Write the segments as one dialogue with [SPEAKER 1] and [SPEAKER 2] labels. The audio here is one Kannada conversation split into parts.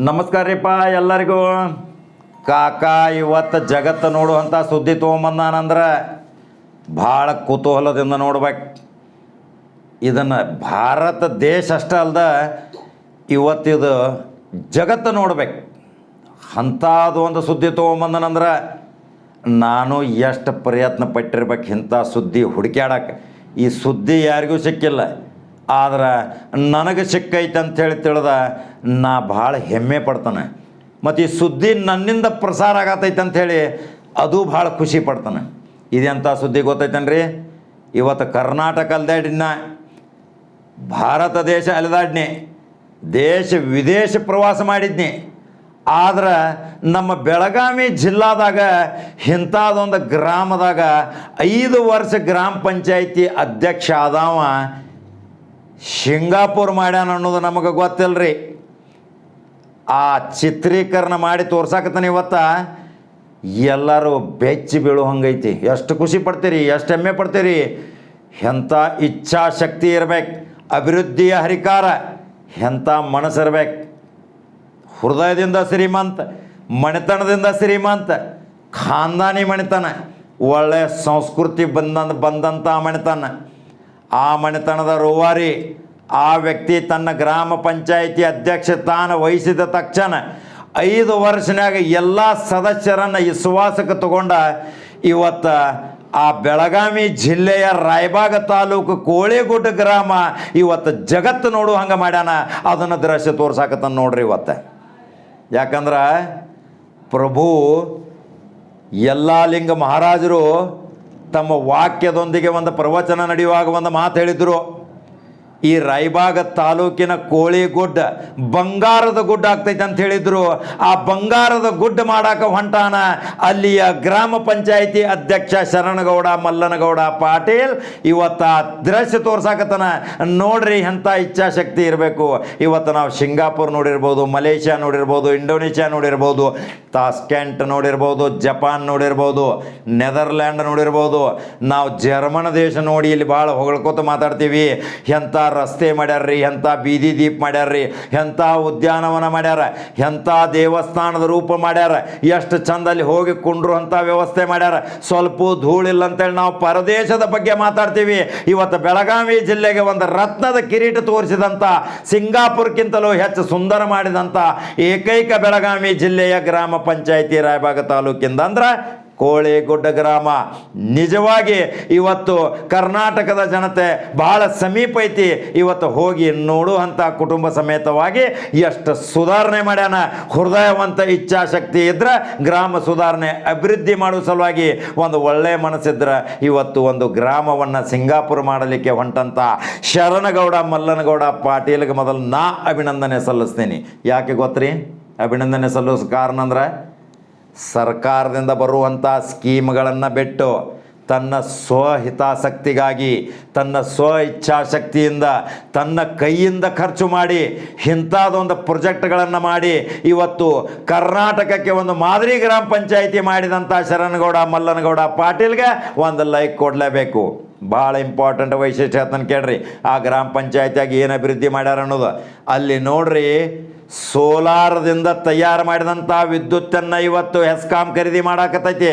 [SPEAKER 1] ನಮಸ್ಕಾರ ರೀಪ್ಪ ಎಲ್ಲರಿಗೂ. ಕಾಕ, ಇವತ್ತು ಜಗತ್ತು ನೋಡುವಂಥ ಸುದ್ದಿ ತೊಗೊಂಬಂದಾನಂದ್ರೆ ಭಾಳ ಕುತೂಹಲದಿಂದ ನೋಡ್ಬೇಕು. ಇದನ್ನು ಭಾರತ ದೇಶ ಅಷ್ಟೇ ಅಲ್ದ ಇವತ್ತಿದು ಜಗತ್ತು ನೋಡ್ಬೇಕು. ಅಂಥದ್ದು ಒಂದು ಸುದ್ದಿ ತೊಗೊಂಬಂದನಂದ್ರೆ ನಾನು ಎಷ್ಟು ಪ್ರಯತ್ನ ಪಟ್ಟಿರ್ಬೇಕು ಇಂಥ ಸುದ್ದಿ ಹುಡುಕ್ಯಾಡಕ್ಕೆ ಈ ಸುದ್ದಿ ಯಾರಿಗೂ ಸಿಕ್ಕಿಲ್ಲ. ಆದ್ರೆ ನನಗೆ ಸಿಕ್ಕೈತೆ ಅಂಥೇಳಿ ತಿಳಿದ ನಾ ಭಾಳ ಹೆಮ್ಮೆ ಪಡ್ತಾನೆ. ಮತ್ತು ಈ ಸುದ್ದಿ ನನ್ನಿಂದ ಪ್ರಸಾರ ಆಗತೈತೆ ಅಂಥೇಳಿ ಅದು ಭಾಳ ಖುಷಿ ಪಡ್ತಾನೆ. ಇದೆಂಥ ಸುದ್ದಿ ಗೊತ್ತೈತನ್ರಿ? ಇವತ್ತು ಕರ್ನಾಟಕ ಅಲ್ದಾಡಿನ, ಭಾರತ ದೇಶ ಅಲೆದಾಡ್ನಿ, ದೇಶ ವಿದೇಶ ಪ್ರವಾಸ ಮಾಡಿದ್ನಿ. ಆದ್ರೆ ನಮ್ಮ ಬೆಳಗಾವಿ ಜಿಲ್ಲಾದಾಗ ಇಂಥದೊಂದು ಗ್ರಾಮದಾಗ ಐದು ವರ್ಷ ಗ್ರಾಮ ಪಂಚಾಯಿತಿ ಅಧ್ಯಕ್ಷ ಆದವ ಸಿಂಗಾಪುರ್ ಮಾಡ್ಯಾನ ಅನ್ನೋದು ನಮಗೆ ಗೊತ್ತಿಲ್ಲರಿ ಆ ಚಿತ್ರೀಕರಣ ಮಾಡಿ ತೋರ್ಸಾಕತ್ತಾನೆ ಇವತ್ತ. ಎಲ್ಲರೂ ಬೆಚ್ಚಿ ಬೀಳು ಹಂಗೈತಿ ಎಷ್ಟು ಖುಷಿ ಪಡ್ತೀರಿ, ಎಷ್ಟು ಹೆಮ್ಮೆ ಪಡ್ತೀರಿ. ಎಂಥ ಇಚ್ಛಾಶಕ್ತಿ ಇರ್ಬೇಕು, ಅಭಿವೃದ್ಧಿಯ ಹರಿಕಾರ, ಎಂಥ ಮನಸ್ಸಿರ್ಬೇಕು. ಹೃದಯದಿಂದ ಶ್ರೀಮಂತ ಮಣಿತನದಿಂದ ಶ್ರೀಮಂತ, ಖಾನ್ದಾನಿ ಮಣಿತನ ಒಳ್ಳೆಯ ಸಂಸ್ಕೃತಿ ಬಂದ ಬಂದಂಥ ಮಣಿತನ ಆ ಮನೆತನದ ರೂವಾರಿ, ಆ ವ್ಯಕ್ತಿ ತನ್ನ ಗ್ರಾಮ ಪಂಚಾಯಿತಿ ಅಧ್ಯಕ್ಷ ತಾನು ವಹಿಸಿದ ತಕ್ಷಣ ಐದು ವರ್ಷನಾಗ ಎಲ್ಲ ಸದಸ್ಯರನ್ನು ವಿಶ್ವಾಸಕ್ಕೆ ತಗೊಂಡ ಇವತ್ತು ಆ ಬೆಳಗಾವಿ ಜಿಲ್ಲೆಯ ರಾಯಬಾಗ ತಾಲೂಕು ಕೋಳಿಗುಡ್ಡ ಗ್ರಾಮ ಇವತ್ತು ಜಗತ್ತು ನೋಡು ಹಂಗೆ ಮಾಡ್ಯಾನ, ಅದನ್ನು ದೃಶ್ಯ ತೋರ್ಸಾಕತ್ತಾನ ನೋಡ್ರಿ ಇವತ್ತು. ಯಾಕಂದ್ರೆ ಪ್ರಭು ಎಲ್ಲ ಲಿಂಗ ಮಹಾರಾಜರು ತಮ್ಮ ವಾಕ್ಯದೊಂದಿಗೆ ಒಂದು ಪ್ರವಚನ ನಡೆಯುವಾಗ ಒಂದು ಮಾತು ಹೇಳಿದರು. ಈ ರಾಯಬಾಗ ತಾಲೂಕಿನ ಕೋಳಿಗುಡ್ಡ ಬಂಗಾರದ ಗುಡ್ಡ ಆಗ್ತೈತೆ ಅಂತ ಹೇಳಿದ್ರು. ಆ ಬಂಗಾರದ ಗುಡ್ಡ ಮಾಡಾಕ ಹೊಂಟಾನ ಅಲ್ಲಿಯ ಗ್ರಾಮ ಪಂಚಾಯಿತಿ ಅಧ್ಯಕ್ಷ ಶರಣಗೌಡ, ಮಲ್ಲನಗೌಡ, ಪಾಟೀಲ್. ಇವತ್ತು ದೃಶ್ಯ ತೋರ್ಸಾಕತ್ತಾನ. ನೋಡ್ರಿ ಎಂಥ ಇಚ್ಛಾಶಕ್ತಿ ಇರಬೇಕು. ಇವತ್ತು ನಾವು ಸಿಂಗಾಪುರ್ ನೋಡಿರ್ಬೋದು, ಮಲೇಷ್ಯಾ ನೋಡಿರ್ಬೋದು, ಇಂಡೋನೇಷ್ಯಾ ನೋಡಿರ್ಬೋದು, ತಾಸ್ಕೆಂಟ್ ನೋಡಿರ್ಬೋದು, ಜಪಾನ್ ನೋಡಿರ್ಬೋದು, ನೆದರ್ಲ್ಯಾಂಡ್ ನೋಡಿರ್ಬೋದು. ನಾವು ಜರ್ಮನ್ ದೇಶ ನೋಡಿ ಇಲ್ಲಿ ಭಾಳ ಹೊಗಳ್ಕೊತ ಮಾತಾಡ್ತೀವಿ. ಎಂಥ ರಸ್ತೆ ಮಾಡ್ಯಾರ್ರಿ ಎಂಥ ಬೀದಿ ದೀಪ ಮಾಡ್ಯಾರ್ರಿ ಎಂಥ ಉದ್ಯಾನವನ ಮಾಡ್ಯಾರ ಎಂಥ ದೇವಸ್ಥಾನದ ರೂಪ ಮಾಡ್ಯಾರ, ಎಷ್ಟು ಚಂದ ಅಲ್ಲಿ ಹೋಗಿ ಕುಂಡ್ರು ಅಂತ ವ್ಯವಸ್ಥೆ ಮಾಡ್ಯಾರ. ಸ್ವಲ್ಪ ಧೂಳಿಲ್ಲ ಅಂತೇಳಿ ನಾವು ಪರದೇಶದ ಬಗ್ಗೆ ಮಾತಾಡ್ತೀವಿ. ಇವತ್ತು ಬೆಳಗಾವಿ ಜಿಲ್ಲೆಗೆ ಒಂದು ರತ್ನದ ಕಿರೀಟ ತೋರಿಸಿದಂಥ ಸಿಂಗಾಪುರ್ಕ್ಕಿಂತಲೂ ಹೆಚ್ಚು ಸುಂದರ ಮಾಡಿದಂಥ ಏಕೈಕ ಬೆಳಗಾವಿ ಜಿಲ್ಲೆಯ ಗ್ರಾಮ ಪಂಚಾಯಿತಿ ರಾಯಬಾಗ ತಾಲೂಕಿಂದ ಅಂದ್ರೆ ಕೋಳಿಗುಡ್ಡ ಗ್ರಾಮ. ನಿಜವಾಗಿ ಇವತ್ತು ಕರ್ನಾಟಕದ ಜನತೆ ಬಹಳ ಸಮೀಪ ಐತಿ. ಇವತ್ತು ಹೋಗಿ ನೋಡುವಂಥ ಕುಟುಂಬ ಸಮೇತವಾಗಿ ಎಷ್ಟು ಸುಧಾರಣೆ ಮಾಡ್ಯಾನ. ಹೃದಯವಂತ ಇಚ್ಛಾಶಕ್ತಿ ಇದ್ರೆ ಗ್ರಾಮ ಸುಧಾರಣೆ ಅಭಿವೃದ್ಧಿ ಮಾಡುವ ಸಲುವಾಗಿ ಒಂದು ಒಳ್ಳೆಯ ಮನಸ್ಸಿದ್ರೆ ಇವತ್ತು ಒಂದು ಗ್ರಾಮವನ್ನು ಸಿಂಗಾಪುರ ಮಾಡಲಿಕ್ಕೆ ಹೊಂಟಂಥ ಶರಣಗೌಡ, ಮಲ್ಲನಗೌಡ ಪಾಟೀಲ್ಗೆ ಮೊದಲು ನಾ ಅಭಿನಂದನೆ ಸಲ್ಲಿಸ್ತೀನಿ. ಯಾಕೆ ಗೊತ್ತ್ರಿ? ಅಭಿನಂದನೆ ಸಲ್ಲಿಸೋ ಕಾರಣ ಅಂದ್ರೆ ಸರ್ಕಾರದಿಂದ ಬರುವಂಥ ಸ್ಕೀಮ್ಗಳನ್ನು ಬಿಟ್ಟು ತನ್ನ ಸ್ವಹಿತಾಸಕ್ತಿಗಾಗಿ, ತನ್ನ ಸ್ವ ಇಚ್ಛಾಶಕ್ತಿಯಿಂದ ತನ್ನ ಕೈಯಿಂದ ಖರ್ಚು ಮಾಡಿ ಇಂಥದ್ದೊಂದು ಪ್ರೊಜೆಕ್ಟ್ಗಳನ್ನು ಮಾಡಿ ಇವತ್ತು ಕರ್ನಾಟಕಕ್ಕೆ ಒಂದು ಮಾದರಿ ಗ್ರಾಮ ಪಂಚಾಯಿತಿ ಮಾಡಿದಂಥ ಶರಣಗೌಡ, ಮಲ್ಲನಗೌಡ ಪಾಟೀಲ್ಗೆ ಒಂದು ಲೈಕ್ ಕೊಡಲೇಬೇಕು. ಭಾಳ ಇಂಪಾರ್ಟೆಂಟ್ ವೈಶಿಷ್ಟ್ಯ ಅಂತ ಕೇಳ್ರಿ. ಆ ಗ್ರಾಮ ಪಂಚಾಯತಿಯಾಗಿ ಏನು ಅಭಿವೃದ್ಧಿ ಮಾಡ್ಯಾರ ಅನ್ನೋದು. ಅಲ್ಲಿ ನೋಡ್ರಿ ಸೋಲಾರದಿಂದ ತಯಾರು ಮಾಡಿದಂಥ ವಿದ್ಯುತ್ತನ್ನು ಇವತ್ತು ಹೆಸ್ಕಾಂ ಖರೀದಿ ಮಾಡಾಕತ್ತೈತಿ.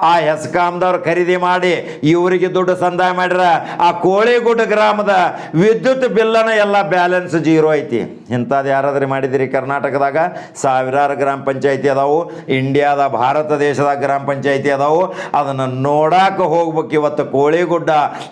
[SPEAKER 1] ಆ ಹೆಸ್ಕಾಮ್ದವ್ರು ಖರೀದಿ ಮಾಡಿ ಇವರಿಗೆ ದುಡ್ಡು ಸಂದಾಯ ಮಾಡ್ಯಾರ ಆ ಕೋಳಿಗುಡ್ಡ ಗ್ರಾಮದ ವಿದ್ಯುತ್ ಬಿಲ್ಲನ ಎಲ್ಲ ಬ್ಯಾಲೆನ್ಸ್ ಜೀರೋ ಐತಿ. ಇಂಥದ್ದು ಯಾರಾದ್ರೂ ಮಾಡಿದಿರಿ ಕರ್ನಾಟಕದಾಗ? ಸಾವಿರಾರು ಗ್ರಾಮ ಪಂಚಾಯತಿ ಅದಾವು. ಇಂಡಿಯಾದ, ಭಾರತ ದೇಶದಾಗ ಗ್ರಾಮ ಪಂಚಾಯತಿ ಅದಾವು. ಅದನ್ನು ನೋಡಾಕ ಹೋಗ್ಬೇಕು ಇವತ್ತು ಕೋಳಿಗುಡ್ಡ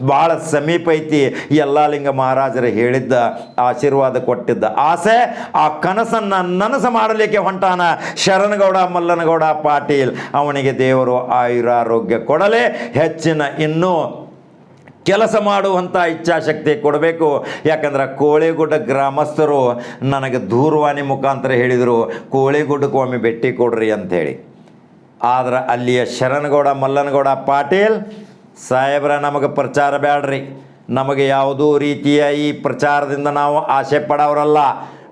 [SPEAKER 1] ಭಾಳ ಸಮೀಪ ಐತಿ. ಎಲ್ಲ ಲಿಂಗ ಮಹಾರಾಜರು ಹೇಳಿದ್ದ, ಆಶೀರ್ವಾದ ಕೊಟ್ಟಿದ್ದ ಆಸೆ, ಆ ಕನಸನ್ನು ನನಸು ಮಾಡಲಿಕ್ಕೆ ಹೊಂಟಾನ ಶರಣಗೌಡ, ಮಲ್ಲನಗೌಡ ಪಾಟೀಲ್. ಅವನಿಗೆ ದೇವರು ಆಯುರಾರೋಗ್ಯ ಕೊಡಲೇ, ಹೆಚ್ಚಿನ ಇನ್ನೂ ಕೆಲಸ ಮಾಡುವಂಥ ಇಚ್ಛಾಶಕ್ತಿ ಕೊಡಬೇಕು. ಯಾಕಂದ್ರೆ ಕೋಳಿಗುಡ್ಡ ಗ್ರಾಮಸ್ಥರು ನನಗೆ ದೂರವಾಣಿ ಮುಖಾಂತರ ಹೇಳಿದರು, ಕೋಳಿಗುಡ್ಡಕ್ಕೆ ಒಮ್ಮೆ ಭೇಟಿ ಕೊಡ್ರಿ ಅಂಥೇಳಿ. ಆದ್ರೆ ಅಲ್ಲಿಯ ಶರಣಗೌಡ, ಮಲ್ಲನಗೌಡ, ಪಾಟೀಲ್ ಸಾಹೇಬ್ರ, ನಮಗೆ ಪ್ರಚಾರ ಬೇಡ್ರಿ ನಮಗೆ ಯಾವುದೂ ರೀತಿಯ ಈ ಪ್ರಚಾರದಿಂದ ನಾವು ಆಸೆ ಪಡೋರಲ್ಲ.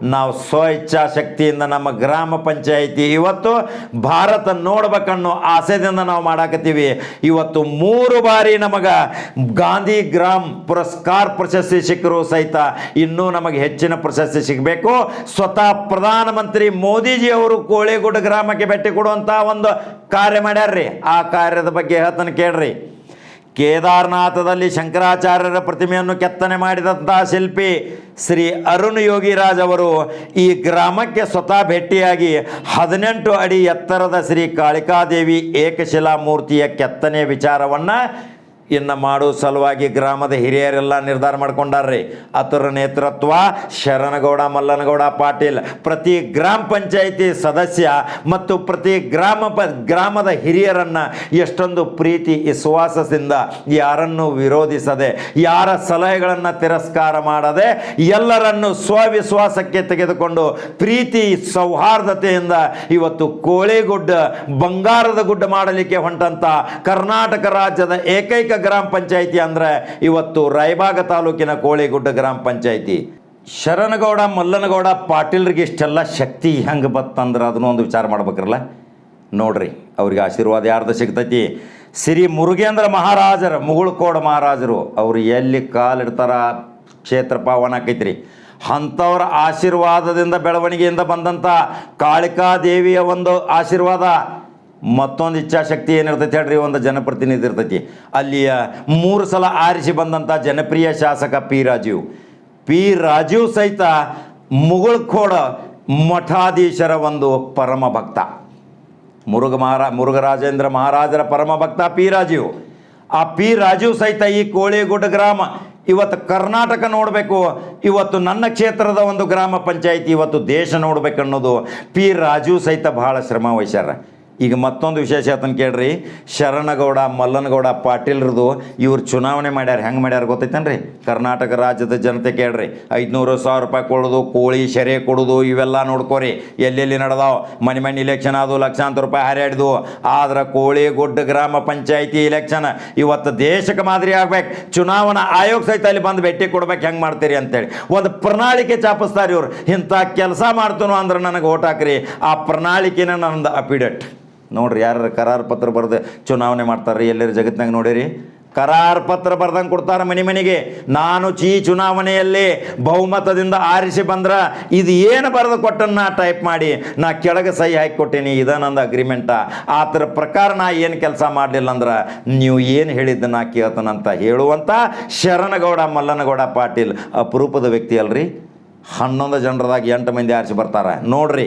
[SPEAKER 1] ನಾವು ಸ್ವ ಇಚ್ಛಾಶಕ್ತಿಯಿಂದ ನಮ್ಮ ಗ್ರಾಮ ಪಂಚಾಯಿತಿ ಇವತ್ತು ಭಾರತ ನೋಡ್ಬೇಕನ್ನೋ ಆಸೆದಿಂದ ನಾವು ಮಾಡಾಕತ್ತೀವಿ. ಇವತ್ತು ಮೂರು ಬಾರಿ ನಮಗೆ ಗಾಂಧಿ ಗ್ರಾಮ್ ಪುರಸ್ಕಾರ ಪ್ರಶಸ್ತಿ ಸಿಕ್ಕರು ಸಹಿತ ಇನ್ನೂ ನಮಗೆ ಹೆಚ್ಚಿನ ಪ್ರಶಸ್ತಿ ಸಿಗಬೇಕು. ಸ್ವತಃ ಪ್ರಧಾನಮಂತ್ರಿ ಮೋದಿಜಿ ಅವರು ಕೋಳಿಗುಡ್ ಗ್ರಾಮಕ್ಕೆ ಭೇಟಿ ಕೊಡುವಂಥ ಒಂದು ಕಾರ್ಯ ಮಾಡ್ಯಾರ್ರಿ. ಆ ಕಾರ್ಯದ ಬಗ್ಗೆ ಹೇಳ್ತಾನೆ ಕೇಳ್ರಿ. ಕೇದಾರನಾಥದಲ್ಲಿ ಶಂಕರಾಚಾರ್ಯರ ಪ್ರತಿಮೆಯನ್ನು ಕೆತ್ತನೆ ಮಾಡಿದಂತಹ ಶಿಲ್ಪಿ ಶ್ರೀ ಅರುಣ್ ಯೋಗಿರಾಜ್ ಅವರು ಈ ಗ್ರಾಮಕ್ಕೆ ಸ್ವತಃ ಭೇಟಿಯಾಗಿ ಹದಿನೆಂಟು ಅಡಿ ಎತ್ತರದ ಶ್ರೀ ಕಾಳಿಕಾದೇವಿ ಏಕಶಿಲಾ ಮೂರ್ತಿಯ ಕೆತ್ತನೆ ವಿಚಾರವನ್ನು ಇನ್ನು ಮಾಡೋ ಸಲುವಾಗಿ ಗ್ರಾಮದ ಹಿರಿಯರೆಲ್ಲ ನಿರ್ಧಾರ ಮಾಡ್ಕೊಂಡಾರ್ರಿ. ಅದರ ನೇತೃತ್ವ, ಶರಣಗೌಡ, ಮಲ್ಲನಗೌಡ, ಪಾಟೀಲ್, ಪ್ರತಿ ಗ್ರಾಮ ಪಂಚಾಯಿತಿ ಸದಸ್ಯ ಮತ್ತು ಪ್ರತಿ ಗ್ರಾಮ ಪ, ಗ್ರಾಮದ ಹಿರಿಯರನ್ನು ಎಷ್ಟೊಂದು ಪ್ರೀತಿ, ವಿಶ್ವಾಸದಿಂದ ಯಾರನ್ನು ವಿರೋಧಿಸದೆ, ಯಾರ ಸಲಹೆಗಳನ್ನು ತಿರಸ್ಕಾರ ಮಾಡದೆ, ಎಲ್ಲರನ್ನು ಸ್ವವಿಶ್ವಾಸಕ್ಕೆ ತೆಗೆದುಕೊಂಡು ಪ್ರೀತಿ, ಸೌಹಾರ್ದತೆಯಿಂದ ಇವತ್ತು ಕೋಳಿಗುಡ್ಡ, ಬಂಗಾರದ ಗುಡ್ಡ ಮಾಡಲಿಕ್ಕೆ ಹೊಂಟಂತ ಕರ್ನಾಟಕ ರಾಜ್ಯದ ಏಕೈಕ ಗ್ರಾಮ ಪಂಚಾಯಿತಿ ಅಂದ್ರೆ ಇವತ್ತು ರಾಯಬಾಗ ತಾಲೂಕಿನ ಕೋಳಿಗುಡ್ಡ ಗ್ರಾಮ ಪಂಚಾಯಿತಿ. ಶರಣಗೌಡ, ಮಲ್ಲನಗೌಡ, ಪಾಟೀಲ್ರಿಗೆ ಇಷ್ಟೆಲ್ಲ ಶಕ್ತಿ ಹೆಂಗೆ ಬತ್ತಂದ್ರೆ ಅದನ್ನೂ ಒಂದು ವಿಚಾರ ಮಾಡ್ಬೇಕ್ರಲ್ಲ? ನೋಡ್ರಿ, ಅವ್ರಿಗೆ ಆಶೀರ್ವಾದ ಯಾರ್ದು ಸಿಗ್ತೈತಿ? ಶ್ರೀ ಮುರುಗೇಂದ್ರ ಮಹಾರಾಜರು, ಮುಗುಳ್ಕೋಡ ಮಹಾರಾಜರು, ಅವರು ಎಲ್ಲಿ ಕಾಲಿಡ್ತಾರ? ಕ್ಷೇತ್ರ ಪಾವನ ಆಕೈತ್ರಿ. ಅಂಥವ್ರ ಆಶೀರ್ವಾದದಿಂದ ಬೆಳವಣಿಗೆಯಿಂದ ಬಂದಂಥ ಕಾಳಿಕಾ ದೇವಿಯ ಒಂದು ಆಶೀರ್ವಾದ. ಮತ್ತೊಂದು ಇಚ್ಛಾಶಕ್ತಿ ಏನಿರ್ತೈತಿ ಹೇಳ್ರಿ? ಒಂದು ಜನಪ್ರತಿನಿಧಿ ಇರ್ತೈತಿ. ಅಲ್ಲಿಯ ಮೂರು ಸಲ ಆರಿಸಿ ಬಂದಂಥ ಜನಪ್ರಿಯ ಶಾಸಕ ಪಿ ರಾಜೀವ್. ಪಿ ರಾಜೀವ್ ಸಹಿತ ಮುಗುಳ್ಕೋಡ ಮಠಾಧೀಶರ ಒಂದು ಪರಮ ಭಕ್ತ. ಮುರುಘ ಮಹಾರಾ ಮುರುಘರಾಜೇಂದ್ರ ಮಹಾರಾಜರ ಪರಮ ಭಕ್ತ ಪಿ ರಾಜೀವ್. ಆ ಪಿ ರಾಜೀವ್ ಸಹಿತ ಈ ಕೋಳಿಗುಡ್ಡ ಗ್ರಾಮ, ಇವತ್ತು ಕರ್ನಾಟಕ ನೋಡಬೇಕು. ಇವತ್ತು ನನ್ನ ಕ್ಷೇತ್ರದ ಒಂದು ಗ್ರಾಮ ಪಂಚಾಯಿತಿ, ಇವತ್ತು ದೇಶ ನೋಡಬೇಕನ್ನೋದು ಪಿ ರಾಜೀವ್ ಸಹಿತ ಬಹಳ ಶ್ರಮ ವಹಿಸ್ಯಾರ. ಈಗ ಮತ್ತೊಂದು ವಿಶೇಷ ಹೇಳ್ತಾನೆ ಕೇಳ್ರಿ. ಶರಣಗೌಡ, ಮಲ್ಲನಗೌಡ, ಪಾಟೀಲ್ರದು ಇವ್ರು ಚುನಾವಣೆ ಮಾಡ್ಯಾರ, ಹೆಂಗೆ ಮಾಡ್ಯಾರ ಗೊತ್ತೈತೇನ್ರಿ? ಕರ್ನಾಟಕ ರಾಜ್ಯದ ಜನತೆ ಕೇಳ್ರಿ. ಐದುನೂರು ಸಾವಿರ ರೂಪಾಯಿ ಕೊಡೋದು, ಕೋಳಿ ಶೆರೆ ಕೊಡೋದು, ಇವೆಲ್ಲ ನೋಡ್ಕೋರಿ. ಎಲ್ಲೆಲ್ಲಿ ನಡೆದಾವ? ಮನೆ ಮನೆ ಇಲೆಕ್ಷನ್ ಅದು ಲಕ್ಷಾಂತರ ರೂಪಾಯಿ ಹರಿಯಾಡಿದ್ವು ಆದ್ರೆ ಕೋಳಿ ಗುಡ್ಡ ಗ್ರಾಮ ಪಂಚಾಯಿತಿ ಇಲೆಕ್ಷನ್ ಇವತ್ತು ದೇಶಕ್ಕೆ ಮಾದರಿ ಆಗ್ಬೇಕು. ಚುನಾವಣಾ ಆಯೋಗ ಸಹಿತ ಅಲ್ಲಿ ಬಂದು ಭೇಟಿ ಕೊಡ್ಬೇಕು, ಹೆಂಗೆ ಮಾಡ್ತೀರಿ ಅಂತೇಳಿ. ಒಂದು ಪ್ರಣಾಳಿಕೆ ಚಾಪಿಸ್ತಾರೆ ಇವ್ರು. ಇಂಥ ಕೆಲಸ ಮಾಡ್ತೇನೋ ಅಂದ್ರೆ ನನಗೆ ಓಟ್ ಹಾಕ್ರಿ. ಆ ಪ್ರಣಾಳಿಕೆನ ನನ್ನದು ಅಪಿಡೇಟ್. ನೋಡ್ರಿ ಯಾರು ಕರಾರು ಪತ್ರ ಬರೆದು ಚುನಾವಣೆ ಮಾಡ್ತಾರೆ ಎಲ್ಲರೂ ಜಗತ್ತಿನಾಗ ನೋಡಿರಿ? ಕರಾರ ಪತ್ರ ಬರ್ದಂಗೆ ಕೊಡ್ತಾರೆ ಮನೆ ಮನೆಗೆ. ನಾನು ಚೀ ಚುನಾವಣೆಯಲ್ಲಿ ಬಹುಮತದಿಂದ ಆರಿಸಿ ಬಂದ್ರ ಇದು ಏನು ಬರೆದು ಕೊಟ್ಟನ್ನ ಟೈಪ್ ಮಾಡಿ ನಾ ಕೆಳಗೆ ಸಹಿ ಹಾಕಿ ಕೊಟ್ಟೀನಿ, ಇದ ನಂದು ಅಗ್ರಿಮೆಂಟ ಆತರ ಪ್ರಕಾರ ನಾ ಏನು ಕೆಲಸ ಮಾಡಲಿಲ್ಲ ಅಂದ್ರೆ ನೀವು ಏನು ಹೇಳಿದ್ದು ನಾ ಕೇಳ್ತಾನಂತ ಹೇಳುವಂಥ ಶರಣಗೌಡ, ಮಲ್ಲನಗೌಡ ಪಾಟೀಲ್ ಅಪರೂಪದ ವ್ಯಕ್ತಿ ಅಲ್ರಿ. ಹನ್ನೊಂದು ಜನರದಾಗ ಎಂಟು ಮಂದಿ ಆರಿಸಿ ಬರ್ತಾರೆ. ನೋಡ್ರಿ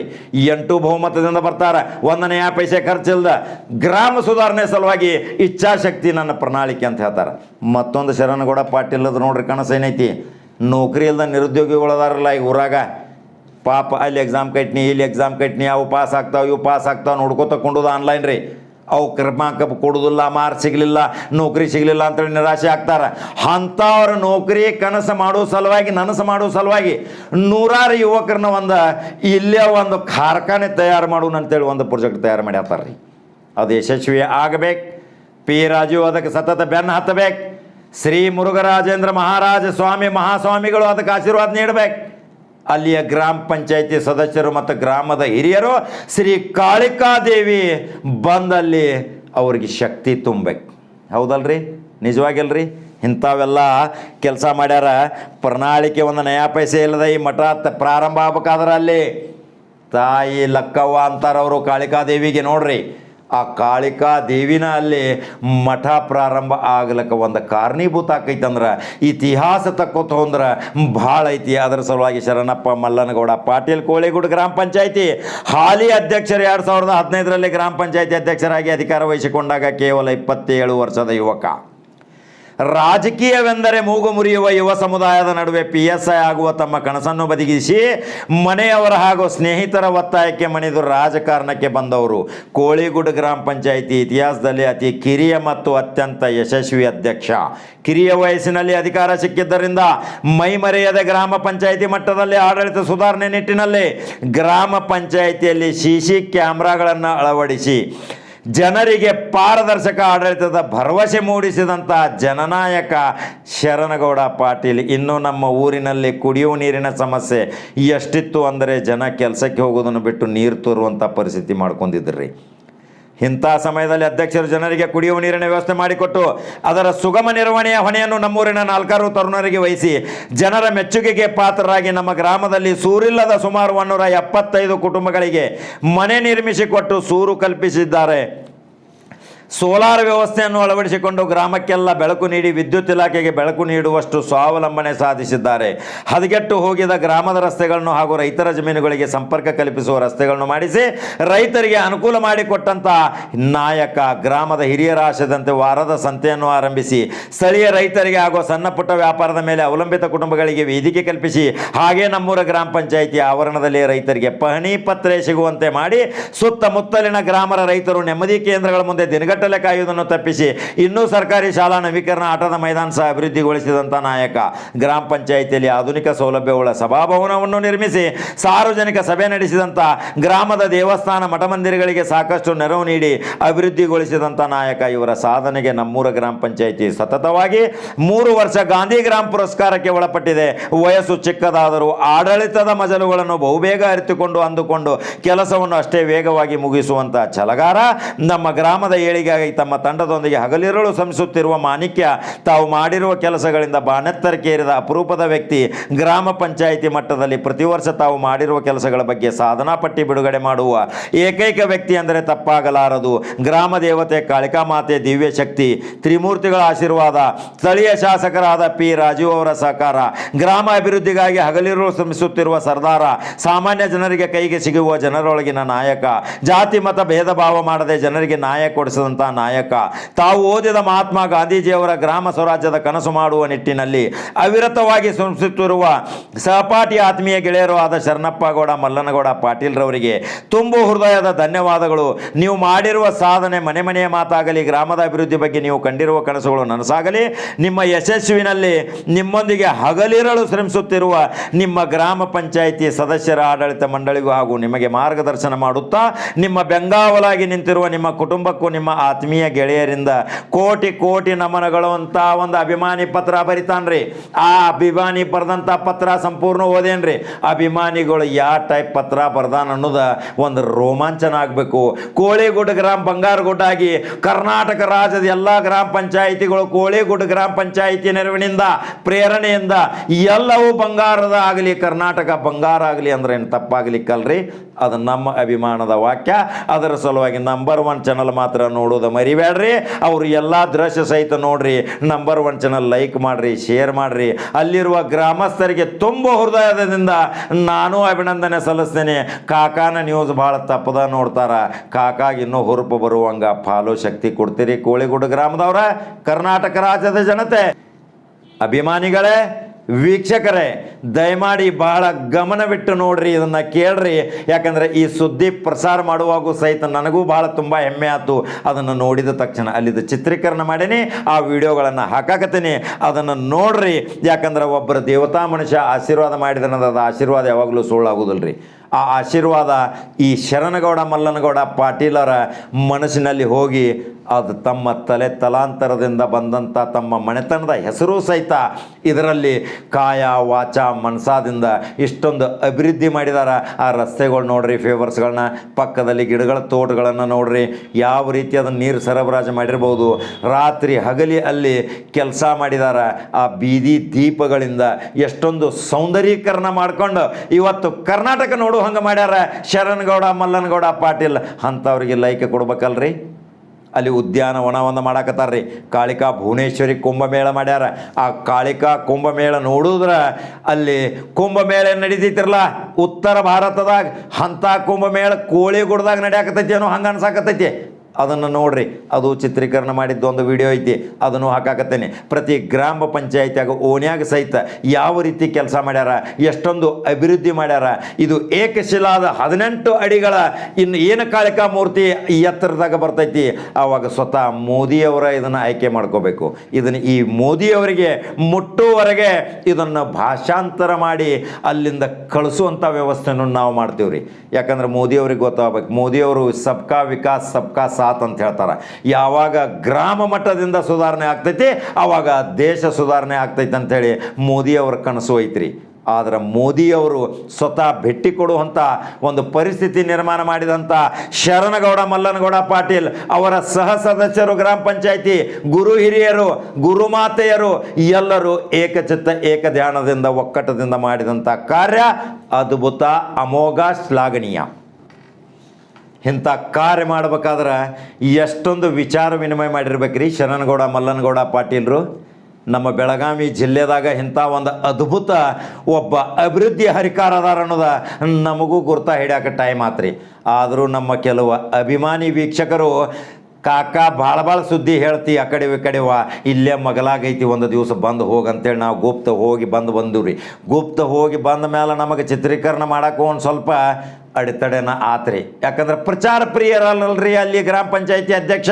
[SPEAKER 1] ಎಂಟು ಬಹುಮತದಿಂದ ಬರ್ತಾರೆ. ಒಂದನೇ ಆ ಪೈಸೆ ಖರ್ಚಿಲ್ದ ಗ್ರಾಮ ಸುಧಾರಣೆ ಸಲುವಾಗಿ ಇಚ್ಛಾಶಕ್ತಿ ನನ್ನ ಪ್ರಣಾಳಿಕೆ ಅಂತ ಹೇಳ್ತಾರೆ. ಮತ್ತೊಂದು ಶರಣಗೌಡ ಪಾಟೀಲದ ನೋಡ್ರಿ ಕನಸು ಏನೈತಿ? ನೌಕರಿ ಇಲ್ಲದ ನಿರುದ್ಯೋಗಿಗಳದಾರಲ್ಲ ಈಗ ಊರಾಗ. ಪಾಪ ಅಲ್ಲಿ ಎಕ್ಸಾಮ್ ಕಟ್ನಿ, ಇಲ್ಲಿ ಎಕ್ಸಾಮ್ ಕಟ್ನಿ, ಅವು ಪಾಸ್ ಆಗ್ತಾವೆ, ಇವು ಪಾಸ್ ಆಗ್ತಾವೆ ನೋಡ್ಕೋತ ಕೊಂಡೋದು ಆನ್ಲೈನ್ ರೀ. ಅವು ಕ್ರಮಾಂಕ ಕೊಡೋದಿಲ್ಲ ಮಾರ್ಕ್ ಸಿಗಲಿಲ್ಲ, ನೌಕರಿ ಸಿಗಲಿಲ್ಲ ಅಂತೇಳಿ ನಿರಾಶೆ ಆಗ್ತಾರೆ. ಅಂಥವ್ರ ನೌಕರಿ ಕನಸು ಮಾಡೋ ಸಲುವಾಗಿ, ನನಸು ಮಾಡೋ ಸಲುವಾಗಿ ನೂರಾರು ಯುವಕರನ್ನ ಒಂದು ಇಲ್ಲೇ ಒಂದು ಕಾರ್ಖಾನೆ ತಯಾರು ಮಾಡೋಣ ಅಂತೇಳಿ ಒಂದು ಪ್ರಾಜೆಕ್ಟ್ ತಯಾರು ಮಾಡ್ಯಾತಾರ ರೀ. ಅದು ಯಶಸ್ವಿ ಆಗಬೇಕು. ಪಿ ರಾಜು ಅದಕ್ಕೆ ಸತತ ಬೆನ್ನು ಹತ್ತಬೇಕು. ಶ್ರೀ ಮುರುಘರಾಜೇಂದ್ರ ಮಹಾರಾಜ ಸ್ವಾಮಿ ಮಹಾಸ್ವಾಮಿಗಳು ಅದಕ್ಕೆ ಆಶೀರ್ವಾದ ನೀಡಬೇಕು. ಅಲ್ಲಿಯ ಗ್ರಾಮ ಪಂಚಾಯಿತಿ ಸದಸ್ಯರು ಮತ್ತು ಗ್ರಾಮದ ಹಿರಿಯರು ಶ್ರೀ ಕಾಳಿಕಾದೇವಿ ಬಂದಲ್ಲಿ ಅವ್ರಿಗೆ ಶಕ್ತಿ ತುಂಬಬೇಕು ಹೌದಲ್ರಿ? ನಿಜವಾಗಿಲ್ರಿ ಇಂಥವೆಲ್ಲ ಕೆಲಸ ಮಾಡ್ಯಾರ. ಪ್ರಣಾಳಿಕೆ ಒಂದು ನಯಾ ಪೈಸೆ ಇಲ್ಲದ ಈ ಮಠ ಪ್ರಾರಂಭ ಆಗ್ಬೇಕಾದ್ರೆ ಅಲ್ಲಿ. ತಾಯಿ ಲಕ್ಕವ್ವ ಅಂತಾರವರು ಕಾಳಿಕಾದೇವಿಗೆ ನೋಡ್ರಿ. ಆ ಕಾಳಿಕಾ ದೇವಿನ ಅಲ್ಲಿ ಮಠ ಪ್ರಾರಂಭ ಆಗ್ಲಕ್ಕ ಒಂದು ಕಾರಣೀಭೂತ ಆಕೈತೆ ಅಂದ್ರೆ, ಇತಿಹಾಸ ತಕ್ಕೋತು ಅಂದ್ರೆ ಭಾಳ ಐತಿ. ಅದರ ಸಲುವಾಗಿ ಶರಣಪ್ಪ ಮಲ್ಲನಗೌಡ ಪಾಟೀಲ್ ಕೋಳಿಗೂಡು ಗ್ರಾಮ ಪಂಚಾಯಿತಿ. ಹಾಲಿ ಅಧ್ಯಕ್ಷರು ಎರಡು ಸಾವಿರದ ಹದಿನೈದರಲ್ಲಿ ಗ್ರಾಮ ಪಂಚಾಯಿತಿ ಅಧ್ಯಕ್ಷರಾಗಿ ಅಧಿಕಾರ ವಹಿಸಿಕೊಂಡಾಗ ಕೇವಲ ಇಪ್ಪತ್ತೇಳು ವರ್ಷದ ಯುವಕ. ರಾಜಕೀಯವೆಂದರೆ ಮೂಗು ಮುರಿಯುವ ಯುವ ಸಮುದಾಯದ ನಡುವೆ ಪಿ ಎಸ್ ಐ ಆಗುವ ತಮ್ಮ ಕನಸನ್ನು ಬದಿಗಿಸಿ ಮನೆಯವರ ಹಾಗೂ ಸ್ನೇಹಿತರ ಒತ್ತಾಯಕ್ಕೆ ಮಣಿದು ರಾಜಕಾರಣಕ್ಕೆ ಬಂದವರು. ಕೋಳಿಗುಡ್ ಗ್ರಾಮ ಪಂಚಾಯಿತಿ ಇತಿಹಾಸದಲ್ಲಿ ಅತಿ ಕಿರಿಯ ಮತ್ತು ಅತ್ಯಂತ ಯಶಸ್ವಿ ಅಧ್ಯಕ್ಷ. ಕಿರಿಯ ವಯಸ್ಸಿನಲ್ಲಿ ಅಧಿಕಾರ ಸಿಕ್ಕಿದ್ದರಿಂದ ಮೈಮರೆಯದ ಗ್ರಾಮ ಪಂಚಾಯಿತಿ ಮಟ್ಟದಲ್ಲಿ ಆಡಳಿತ ಸುಧಾರಣೆ ನಿಟ್ಟಿನಲ್ಲಿ ಗ್ರಾಮ ಪಂಚಾಯಿತಿಯಲ್ಲಿ ಸಿ ಸಿ ಕ್ಯಾಮ್ರಾಗಳನ್ನು ಅಳವಡಿಸಿ. ಜನರಿಗೆ ಪಾರದರ್ಶಕ ಆಡಳಿತದ ಭರವಸೆ ಮೂಡಿಸಿದಂಥ ಜನನಾಯಕ ಶರಣಗೌಡ ಪಾಟೀಲ್ ಇನ್ನು ನಮ್ಮ ಊರಿನಲ್ಲಿ ಕುಡಿಯುವ ನೀರಿನ ಸಮಸ್ಯೆ ಎಷ್ಟಿತ್ತು ಅಂದರೆ ಜನ ಕೆಲಸಕ್ಕೆ ಹೋಗೋದನ್ನು ಬಿಟ್ಟು ನೀರು ತೋರುವಂಥ ಪರಿಸ್ಥಿತಿ ಮಾಡ್ಕೊಂಡಿದ್ರಿ. ಇಂಥ ಸಮಯದಲ್ಲಿ ಅಧ್ಯಕ್ಷರು ಜನರಿಗೆ ಕುಡಿಯುವ ನೀರಿನ ವ್ಯವಸ್ಥೆ ಮಾಡಿಕೊಟ್ಟು ಅದರ ಸುಗಮ ನಿರ್ವಹಣೆಯ ಹೊಣೆಯನ್ನು ನಮ್ಮೂರಿನ ನಾಲ್ಕಾರು ತರುಣರಿಗೆ ವಹಿಸಿ ಜನರ ಮೆಚ್ಚುಗೆಗೆ ಪಾತ್ರರಾಗಿ ನಮ್ಮ ಗ್ರಾಮದಲ್ಲಿ ಸೂರಿಲ್ಲದ ಸುಮಾರು ಒನ್ನೂರ ಎಪ್ಪತ್ತೈದು ಕುಟುಂಬಗಳಿಗೆ ಮನೆ ನಿರ್ಮಿಸಿಕೊಟ್ಟು ಸೂರು ಕಲ್ಪಿಸಿದ್ದಾರೆ. ಸೋಲಾರ್ ವ್ಯವಸ್ಥೆಯನ್ನು ಅಳವಡಿಸಿಕೊಂಡು ಗ್ರಾಮಕ್ಕೆಲ್ಲ ಬೆಳಕು ನೀಡಿ ವಿದ್ಯುತ್ ಇಲಾಖೆಗೆ ಬೆಳಕು ನೀಡುವಷ್ಟು ಸ್ವಾವಲಂಬನೆ ಸಾಧಿಸಿದ್ದಾರೆ. ಹದಗೆಟ್ಟು ಹೋಗಿದ ಗ್ರಾಮದ ರಸ್ತೆಗಳನ್ನು ಹಾಗೂ ರೈತರ ಜಮೀನುಗಳಿಗೆ ಸಂಪರ್ಕ ಕಲ್ಪಿಸುವ ರಸ್ತೆಗಳನ್ನು ಮಾಡಿಸಿ ರೈತರಿಗೆ ಅನುಕೂಲ ಮಾಡಿಕೊಟ್ಟಂತಹ ನಾಯಕ, ಗ್ರಾಮದ ಹಿರಿಯರ ಆಶಯದಂತೆ ವಾರದ ಸಂತೆಯನ್ನು ಆರಂಭಿಸಿ, ಸ್ಥಳೀಯ ರೈತರಿಗೆ ಹಾಗೂ ಸಣ್ಣ ಪುಟ್ಟ ವ್ಯಾಪಾರದ ಮೇಲೆ ಅವಲಂಬಿತ ಕುಟುಂಬಗಳಿಗೆ ವೇದಿಕೆ ಕಲ್ಪಿಸಿ, ಹಾಗೆ ನಮ್ಮೂರ ಗ್ರಾಮ ಪಂಚಾಯಿತಿ ಆವರಣದಲ್ಲಿ ರೈತರಿಗೆ ಪಹಣಿ ಪತ್ರೆ ಸಿಗುವಂತೆ ಮಾಡಿ, ಸುತ್ತಮುತ್ತಲಿನ ಗ್ರಾಮರ ರೈತರು ನೆಮ್ಮದಿ ಕೇಂದ್ರಗಳ ಮುಂದೆ ದಿನಗಟ್ಟಲೆ ಕಾಯುವುದನ್ನು ತಪ್ಪಿಸಿ. ಇನ್ನೂ ಸರ್ಕಾರಿ ಶಾಲಾ ನವೀಕರಣ ಆಟದ ಮೈದಾನ ಸಹ ಅಭಿವೃದ್ಧಿಗೊಳಿಸಿದಂಥ ನಾಯಕ. ಗ್ರಾಮ ಪಂಚಾಯಿತಿಯಲ್ಲಿ ಆಧುನಿಕ ಸೌಲಭ್ಯವುಳ್ಳ ಸಭಾಭವನವನ್ನು ನಿರ್ಮಿಸಿ ಸಾರ್ವಜನಿಕ ಸಭೆ ನಡೆಸಿದಂಥ ಗ್ರಾಮದ ದೇವಸ್ಥಾನ ಮಠ ಮಂದಿರಗಳಿಗೆ ಸಾಕಷ್ಟು ನೆರವು ನೀಡಿ ಅಭಿವೃದ್ಧಿಗೊಳಿಸಿದಂಥ ನಾಯಕ ಇವರ ಸಾಧನೆಗೆ ನಮ್ಮೂರ ಗ್ರಾಮ ಪಂಚಾಯಿತಿ ಸತತವಾಗಿ ಮೂರು ವರ್ಷ ಗಾಂಧಿ ಗ್ರಾಮ ಪುರಸ್ಕಾರಕ್ಕೆ ಒಳಪಟ್ಟಿದೆ. ವಯಸ್ಸು ಚಿಕ್ಕದಾದರೂ ಆಡಳಿತದ ಮಜಲುಗಳನ್ನು ಬಹುಬೇಗ ಅರಿತುಕೊಂಡು ಅಂದುಕೊಂಡು ಕೆಲಸವನ್ನು ಅಷ್ಟೇ ವೇಗವಾಗಿ ಮುಗಿಸುವಂತಹ ಛಲಗಾರ. ನಮ್ಮ ಗ್ರಾಮದ ಏಳಿಗೆಗಾಗಿ ತಮ್ಮ ತಂಡದೊಂದಿಗೆ ಹಗಲಿರುಳು ಶ್ರಮಿಸುತ್ತಿರುವ ಮಾಣಿಕ್ಯ ತಾವು ಮಾಡಿರುವ ಕೆಲಸಗಳಿಂದ ಬಾನೆತ್ತರಕ್ಕೇರಿದ ಅಪರೂಪದ ವ್ಯಕ್ತಿ ಗ್ರಾಮ ಪಂಚಾಯಿತಿ ಮಟ್ಟದಲ್ಲಿ ಪ್ರತಿ ವರ್ಷ ತಾವು ಮಾಡಿರುವ ಕೆಲಸಗಳ ಬಗ್ಗೆ ಸಾಧನಾ ಪಟ್ಟಿ ಬಿಡುಗಡೆ ಮಾಡುವ ಏಕೈಕ ವ್ಯಕ್ತಿ ಅಂದರೆ ತಪ್ಪಾಗಲಾರದು. ಗ್ರಾಮ ದೇವತೆ ಕಾಳಿಕಾ ಮಾತೆ ದಿವ್ಯ ಶಕ್ತಿ. ತ್ರಿಮೂರ್ತಿಗಳ ಆಶೀರ್ವಾದ. ಸ್ಥಳೀಯ ಶಾಸಕರಾದ ಪಿ ರಾಜೀವ್ ಅವರ ಸಹಕಾರ. ಗ್ರಾಮ ಅಭಿವೃದ್ಧಿಗಾಗಿ ಹಗಲಿರುಳು ಶ್ರಮಿಸುತ್ತಿರುವ ಸರ್ದಾರ. ಸಾಮಾನ್ಯ ಜನರಿಗೆ ಕೈಗೆ ಸಿಗುವ ಜನರೊಳಗಿನ ನಾಯಕ. ಜಾತಿ ಮತ ಭೇದ ಭಾವ ಮಾಡದೆ ಜನರಿಗೆ ನ್ಯಾಯ ಕೊಡಿಸಿದಂಥ ನಾಯಕ. ತಾವು ಓದಿದ ಮಹಾತ್ಮ ಗಾಂಧೀಜಿಯವರ ಗ್ರಾಮ ಸ್ವರಾಜ್ಯದ ಕನಸು ಮಾಡುವ ನಿಟ್ಟಿನಲ್ಲಿ ಅವಿರತವಾಗಿ ಶ್ರಮಿಸುತ್ತಿರುವ ಸಹಪಾಠಿ ಆತ್ಮೀಯ ಗೆಳೆಯರು ಆದ ಶರಣಪ್ಪ ಗೌಡ ಮಲ್ಲನಗೌಡ, ಪಾಟೀಲ್ರವರಿಗೆ ತುಂಬು ಹೃದಯದ ಧನ್ಯವಾದಗಳು. ನೀವು ಮಾಡಿರುವ ಸಾಧನೆ ಮನೆ ಮನೆಯ ಮಾತಾಗಲಿ, ಗ್ರಾಮದ ಅಭಿವೃದ್ಧಿ ಬಗ್ಗೆ ನೀವು ಕಂಡಿರುವ ಕನಸುಗಳು ನನಸಾಗಲಿ. ನಿಮ್ಮ ಯಶಸ್ವಿನಲ್ಲಿ ನಿಮ್ಮೊಂದಿಗೆ ಹಗಲಿರಲು ಶ್ರಮಿಸುತ್ತಿರುವ ನಿಮ್ಮ ಗ್ರಾಮ ಪಂಚಾಯಿತಿ ಸದಸ್ಯರ ಆಡಳಿತ ಮಂಡಳಿಗೂ ಹಾಗೂ ನಿಮಗೆ ಮಾರ್ಗದರ್ಶನ ಮಾಡುತ್ತಾ, ನಿಮ್ಮ ಬೆಂಗಾವಲಾಗಿ ನಿಂತಿರುವ ನಿಮ್ಮ ಕುಟುಂಬಕ್ಕೂ, ನಿಮ್ಮ ಆತ್ಮೀಯ ಗೆಳೆಯರಿಂದ ಕೋಟಿ ಕೋಟಿ ನಮನಗಳು ಅಂತ ಒಂದು ಅಭಿಮಾನಿ ಪತ್ರ ಬರಿತಾನ್ರಿ. ಆ ಅಭಿಮಾನಿ ಬರೆದಂಥ ಪತ್ರ ಸಂಪೂರ್ಣ ಓದೇನ್ರಿ. ಅಭಿಮಾನಿಗಳು ಯಾವ ಟೈಪ್ ಪತ್ರ ಬರ್ದಾನ ಅನ್ನೋದ ಒಂದು ರೋಮಾಂಚನ ಆಗಬೇಕು ಕೋಳಿಗುಡ್ ಗ್ರಾಮ ಬಂಗಾರಗುಡ್ಡ ಆಗಿ ಕರ್ನಾಟಕ ರಾಜ್ಯದ ಎಲ್ಲ ಗ್ರಾಮ ಪಂಚಾಯಿತಿಗಳು ಕೋಳಿಗುಡ್ ಗ್ರಾಮ ಪಂಚಾಯಿತಿ ನೆರವಿನಿಂದ ಪ್ರೇರಣೆಯಿಂದ ಎಲ್ಲವೂ ಬಂಗಾರದ ಆಗಲಿ, ಕರ್ನಾಟಕ ಬಂಗಾರ ಆಗಲಿ ಅಂದ್ರೆ ಏನು ತಪ್ಪಾಗಲಿಕ್ಕಲ್ರಿ. ಅದು ನಮ್ಮ ಅಭಿಮಾನದ ವಾಕ್ಯ. ಅದರ ಸಲುವಾಗಿ ನಂಬರ್ ಒನ್ ಚಾನಲ್ ಮಾತ್ರ ನೋಡೋದು ಮರಿಬೇಡ್ರಿ. ಅವರು ಎಲ್ಲ ದೃಶ್ಯ ಸಹಿತ ನೋಡ್ರಿ. ನಂಬರ್ ಒನ್ ಚಾನಲ್ ಲೈಕ್ ಮಾಡ್ರಿ ಶೇರ್ ಮಾಡ್ರಿ. ಅಲ್ಲಿರುವ ಗ್ರಾಮಸ್ಥರಿಗೆ ತುಂಬ ಹೃದಯದಿಂದ ನಾನು ಅಭಿನಂದನೆ ಸಲ್ಲಿಸ್ತೇನೆ. ಕಾಕಾನ ನ್ಯೂಸ್ ಭಾಳ ತಪ್ಪದ ನೋಡ್ತಾರ. ಕಾಕಾಗ ಇನ್ನೂ ಹುರುಪು ಬರುವಂಗ ಫಾಲೋ ಶಕ್ತಿ ಕೊಡ್ತೀರಿ ಕೋಳಿಗುಡ ಗ್ರಾಮದವರ. ಕರ್ನಾಟಕ ರಾಜ್ಯದ ಜನತೆ. ಅಭಿಮಾನಿಗಳೇ ವೀಕ್ಷಕರೇ, ದಯಮಾಡಿ ಬಹಳ ಗಮನವಿಟ್ಟು ನೋಡ್ರಿ, ಇದನ್ನು ಕೇಳ್ರಿ. ಯಾಕಂದರೆ ಈ ಸುದ್ದಿ ಪ್ರಸಾರ ಮಾಡುವಾಗೂ ಸಹಿತ ನನಗೂ ಬಹಳ ತುಂಬ ಹೆಮ್ಮೆ ಆಯ್ತು. ಅದನ್ನು ನೋಡಿದ ತಕ್ಷಣ ಅಲ್ಲಿದ್ದು ಚಿತ್ರೀಕರಣ ಮಾಡೀನಿ, ಆ ವಿಡಿಯೋಗಳನ್ನು ಹಾಕಾಕತ್ತೀನಿ. ಅದನ್ನು ನೋಡ್ರಿ. ಯಾಕಂದ್ರೆ ಒಬ್ಬರ ದೇವತಾ ಮನುಷ್ಯ ಆಶೀರ್ವಾದ ಮಾಡಿದನದ ಅದು ಆಶೀರ್ವಾದ ಯಾವಾಗಲೂ ಸುಳ್ಳಾಗೋದಿಲ್ಲ ರೀ ಆ ಆಶೀರ್ವಾದ ಈ ಶರಣಗೌಡ, ಮಲ್ಲನಗೌಡ ಪಾಟೀಲರ ಮನಸ್ಸಿನಲ್ಲಿ ಹೋಗಿ ಅದು ತಮ್ಮ ತಲೆ ತಲಾಂತರದಿಂದ ಬಂದಂಥ ತಮ್ಮ ಮನೆತನದ ಹೆಸರು ಸಹಿತ ಇದರಲ್ಲಿ ಕಾಯ, ವಾಚ ಮನಸಾದಿಂದ ಇಷ್ಟೊಂದು ಅಭಿವೃದ್ಧಿ ಮಾಡಿದಾರ. ಆ ರಸ್ತೆಗಳು ನೋಡ್ರಿ ಫೇವರ್ಸ್ಗಳನ್ನ ಪಕ್ಕದಲ್ಲಿ ಗಿಡಗಳ ತೋಟಗಳನ್ನು ನೋಡ್ರಿ, ಯಾವ ರೀತಿ ಅದನ್ನು ನೀರು ಸರಬರಾಜು ಮಾಡಿರ್ಬೋದು. ರಾತ್ರಿ ಹಗಲಿ ಅಲ್ಲಿ ಕೆಲಸ ಮಾಡಿದಾರ. ಆ ಬೀದಿ ದೀಪಗಳಿಂದ ಎಷ್ಟೊಂದು ಸೌಂದರ್ಯೀಕರಣ ಮಾಡ್ಕೊಂಡು ಇವತ್ತು ಕರ್ನಾಟಕ ನೋಡು ಹಂಗೆ ಮಾಡ್ಯಾರ. ಶರಣಗೌಡ ಮಲ್ಲನಗೌಡ ಪಾಟೀಲ್, ಅಂಥವ್ರಿಗೆ ಲೈಕ್ ಕೊಡ್ಬೇಕಲ್ರಿ? ಅಲ್ಲಿ ಉದ್ಯಾನವನವನ್ನು ಮಾಡಾಕತ್ತಾರ್ರಿ. ಕಾಳಿಕಾ ಭುವನೇಶ್ವರಿ ಕುಂಭಮೇಳ ಮಾಡ್ಯಾರ. ಆ ಕಾಳಿಕಾ ಕುಂಭಮೇಳ ನೋಡಿದ್ರ ಅಲ್ಲಿ ಕುಂಭಮೇಳ ನಡೀತೈತಿರಲ್ಲ ಉತ್ತರ ಭಾರತದಾಗ ಅಂಥ ಕುಂಭಮೇಳ ಕೋಳಿಗುಡ್ದಾಗ ನಡೆಯಾಕತೈತಿ ಏನೋ ಹಂಗೆ ಅನ್ಸಾಕತೈತಿ ಅದನ್ನು ನೋಡ್ರಿ. ಅದು ಚಿತ್ರೀಕರಣ ಮಾಡಿದ್ದು ಒಂದು ವಿಡಿಯೋ ಐತಿ. ಅದನ್ನು ಹಾಕಾಕತ್ತೇನೆ. ಪ್ರತಿ ಗ್ರಾಮ ಪಂಚಾಯತಿಯಾಗ ಓಣ್ಯಾಗ ಸಹಿತ ಯಾವ ರೀತಿ ಕೆಲಸ ಮಾಡ್ಯಾರ, ಎಷ್ಟೊಂದು ಅಭಿವೃದ್ಧಿ ಮಾಡ್ಯಾರ, ಇದು ಏಕಶಿಲಾದ ಹದಿನೆಂಟು ಅಡಿಗಳ ಇನ್ನು ಏನು ಕಾಳಿಕಾ ಮೂರ್ತಿ ಎತ್ತರದಾಗ ಬರ್ತೈತಿ. ಆವಾಗ ಸ್ವತಃ ಮೋದಿಯವರ ಇದನ್ನು ಆಯ್ಕೆ ಮಾಡ್ಕೋಬೇಕು. ಇದನ್ನು ಈ ಮೋದಿಯವರಿಗೆ ಮುಟ್ಟುವರೆಗೆ ಇದನ್ನು ಭಾಷಾಂತರ ಮಾಡಿ ಅಲ್ಲಿಂದ ಕಳಿಸುವಂಥ ವ್ಯವಸ್ಥೆಯನ್ನು ನಾವು ಮಾಡ್ತೀವಿ ರೀ ಯಾಕಂದ್ರೆ ಮೋದಿಯವ್ರಿಗೆ ಗೊತ್ತಾಗಬೇಕು. ಮೋದಿಯವರು ಸಬ್ಕಾ ವಿಕಾಸ್, ಸಬ್ಕಾ ಸಾಥ್ ಅಂತ ಹೇಳ್ತಾರೆ. ಯಾವಾಗ ಗ್ರಾಮ ಮಟ್ಟದಿಂದ ಸುಧಾರಣೆ ಆಗ್ತೈತಿ ಆವಾಗ ದೇಶ ಸುಧಾರಣೆ ಆಗ್ತೈತಿ ಅಂಥೇಳಿ ಮೋದಿಯವರ ಕನಸು ಐತ್ರಿ. ಆದ್ರೆ ಮೋದಿಯವರು ಸ್ವತಃ ಭೇಟಿ ಕೊಡುವಂಥ ಒಂದು ಪರಿಸ್ಥಿತಿ ನಿರ್ಮಾಣ ಮಾಡಿದಂಥ ಶರಣಗೌಡ, ಮಲ್ಲನಗೌಡ ಪಾಟೀಲ್ ಅವರ ಸಹ ಸದಸ್ಯರು, ಗ್ರಾಮ ಪಂಚಾಯಿತಿ ಗುರು ಹಿರಿಯರು ಗುರುಮಾತೆಯರು ಎಲ್ಲರೂ ಏಕಚಿತ್ತ ಏಕಧ್ಯಾನದಿಂದ ಒಕ್ಕಟ್ಟದಿಂದ ಮಾಡಿದಂಥ ಕಾರ್ಯ ಅದ್ಭುತ, ಅಮೋಘ, ಶ್ಲಾಘನೀಯ. ಇಂಥ ಕಾರ್ಯ ಮಾಡ್ಬೇಕಾದ್ರೆ ಎಷ್ಟೊಂದು ವಿಚಾರ ವಿನಿಮಯ ಮಾಡಿರ್ಬೇಕ್ರಿ. ಶರಣಗೌಡ ಮಲ್ಲನಗೌಡ ಪಾಟೀಲರು, ನಮ್ಮ ಬೆಳಗಾವಿ ಜಿಲ್ಲೆದಾಗ ಇಂಥ ಒಂದು ಅದ್ಭುತ ಒಬ್ಬ ಅಭಿವೃದ್ಧಿ ಹರಿಕಾರ ಅದಾರ ಅನ್ನೋದ ನಮಗೂ ಗುರ್ತ ಹಿಡ್ಯಾಕ ಟೈಮ್ ಆತ್ರಿ. ಆದರೂ ನಮ್ಮ ಕೆಲವು ಅಭಿಮಾನಿ ವೀಕ್ಷಕರು, ಕಾಕ, ಭಾಳ ಭಾಳ ಸುದ್ದಿ ಹೇಳ್ತಿ, ಆ ಕಡೆ ಈ ಕಡೆ ವಾ, ಇಲ್ಲೇ ಮಗಲಾಗೈತಿ, ಒಂದು ದಿವಸ ಬಂದು ಹೋಗಿ ಅಂತೇಳಿ ನಾವು ಗುಪ್ತ ಹೋಗಿ ಬಂದು ಬಂದೀವಿ ರೀ ಗುಪ್ತ ಹೋಗಿ ಬಂದ ಮೇಲೆ ನಮಗೆ ಚಿತ್ರೀಕರಣ ಮಾಡೋಕ್ಕೂ ಒಂದು ಸ್ವಲ್ಪ ಅಡೆತಡೆನ ಆತ್ರಿ. ಯಾಕಂದ್ರೆ ಪ್ರಚಾರ ಪ್ರಿಯರಲ್ಲಲ್ರಿ ಅಲ್ಲಿ ಗ್ರಾಮ ಪಂಚಾಯತಿ ಅಧ್ಯಕ್ಷ